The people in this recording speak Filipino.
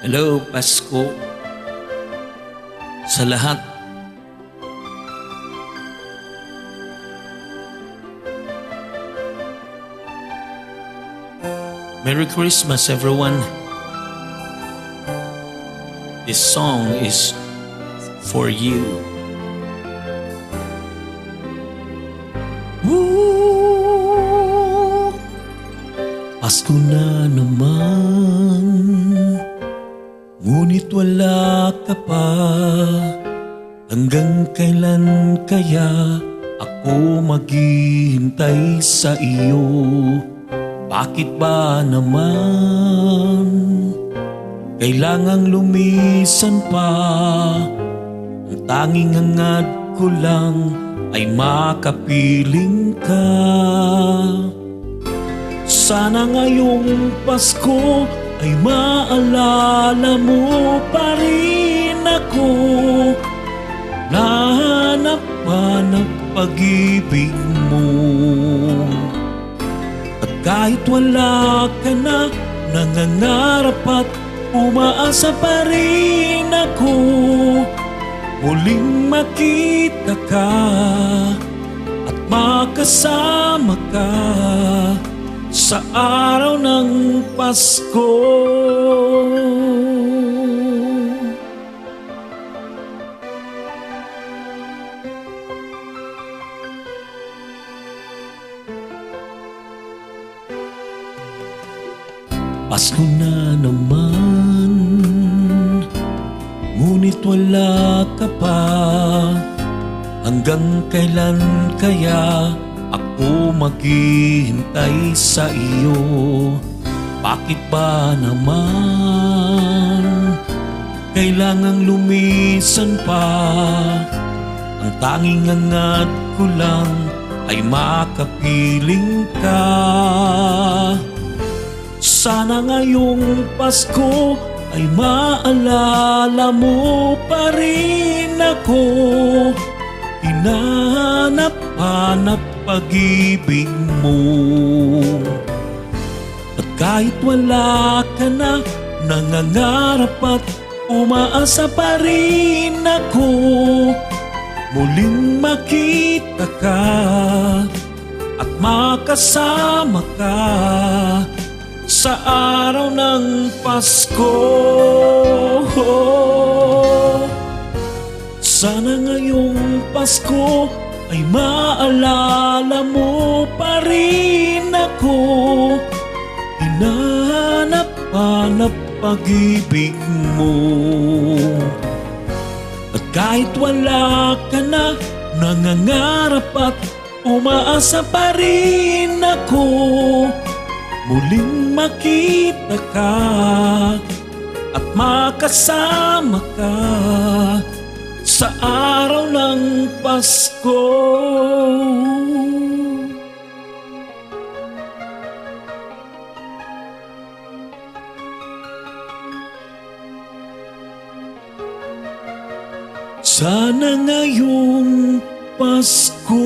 Hello, Pasko. Sa lahat. Merry Christmas, everyone. This song is for you. Woo! Pasko na naman Ngunit wala ka pa. Hanggang kailan kaya ako maghihintay sa iyo? Bakit ba naman? Kailangang lumisan pa. Ang tanging hangad ko lang ay makapiling ka. Sana ngayong Pasko ay maalala mo pa rin ako. Nahanap pa ng pag-ibig mo. At kahit wala ka na Nangangarap at umaasa pa rin ako. Muling makita ka At makasama ka sa araw ng Pasko. Pasko na naman Ngunit wala ka pa Hanggang kailan kaya ako maghihintay sa iyo. Bakit ba naman? Kailangang lumisan pa. Ang tanging angat ko lang Ay makapiling ka. Sana ngayong Pasko Ay maalala mo pa rin ako Hinahanap-hanap pag-ibig mo. At kahit wala ka na Nangangarap at umaasa pa rin ako Muling makita ka At makasama ka Sa araw ng Pasko. Sana ngayong Pasko ay maalala mo pa rin ako. Hinahanap-hanap pag-ibig mo. At kahit wala ka na Nangangarap at umaasa pa rin ako. Muling makita ka At makasama ka. Sa araw ng Pasko. Sana ngayong Pasko